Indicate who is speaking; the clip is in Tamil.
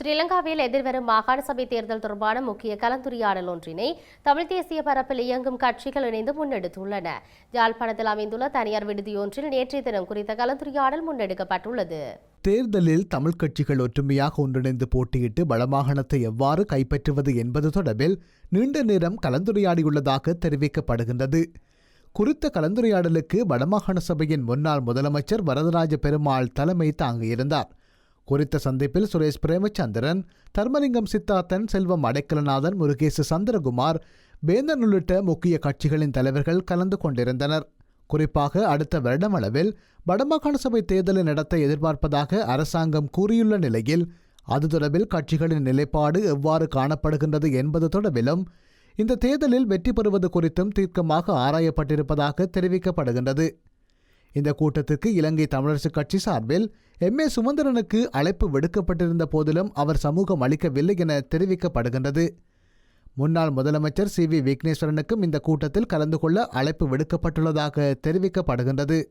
Speaker 1: ஸ்ரீலங்காவில் எதிர்வரும் மாகாண சபை தேர்தல் தொடர்பான முக்கிய கலந்துரையாடல் ஒன்றினை தமிழ் தேசிய பரப்பில் இயங்கும் கட்சிகள் இணைந்து முன்னெடுத்துள்ளன. யாழ்ப்பாணத்தில் அமைந்துள்ள தனியார் விடுதியொன்றில் நேற்றைய தினம் குறித்த கலந்துரையாடல் முன்னெடுக்கப்பட்டுள்ளது.
Speaker 2: தேர்தலில் தமிழ் கட்சிகள் ஒற்றுமையாக ஒன்றிணைந்து போட்டியிட்டு வடமாகாணத்தை எவ்வாறு கைப்பற்றுவது என்பது தொடர்பில் நீண்ட நேரம் கலந்துரையாடியுள்ளதாக தெரிவிக்கப்படுகின்றது. குறித்த கலந்துரையாடலுக்கு வடமாகாண சபையின் முன்னாள் முதலமைச்சர் வரதராஜ பெருமாள் தலைமை தாங்கியிருந்தார். குறித்த சந்திப்பில் சுரேஷ் பிரேமச்சந்திரன் தர்மலிங்கம் சித்தார்த்தன் செல்வம் அடைக்கலநாதன் முருகேசு சந்திரகுமார் வேந்தன் உள்ளிட்ட முக்கிய கட்சிகளின் தலைவர்கள் கலந்து கொண்டிருந்தனர். குறிப்பாக அடுத்த வருடமளவில் வடமாகாண சபை தேர்தலை நடத்த எதிர்பார்ப்பதாக அரசாங்கம் கூறியுள்ள நிலையில் அது தொடர்பில் கட்சிகளின் நிலைப்பாடு எவ்வாறு காணப்படுகின்றது என்பது தொடர்பிலும் இந்த தேர்தலில் வெற்றி பெறுவது குறித்தும் தீர்க்கமாக ஆராயப்பட்டிருப்பதாக தெரிவிக்கப்படுகின்றது. இந்த கூட்டத்திற்கு இலங்கை தமிழரசுக் கட்சி சார்பில் எம். ஏ. சுமந்திரனுக்கு அழைப்பு விடுக்கப்பட்டிருந்த போதிலும் அவர் சமூகம் அளிக்கவில்லை என தெரிவிக்கப்படுகின்றது. முன்னாள் முதலமைச்சர் சி. வி. விக்னேஸ்வரனுக்கும் இந்த கூட்டத்தில் கலந்து கொள்ள அழைப்பு விடுக்கப்பட்டுள்ளதாக தெரிவிக்கப்படுகின்றது.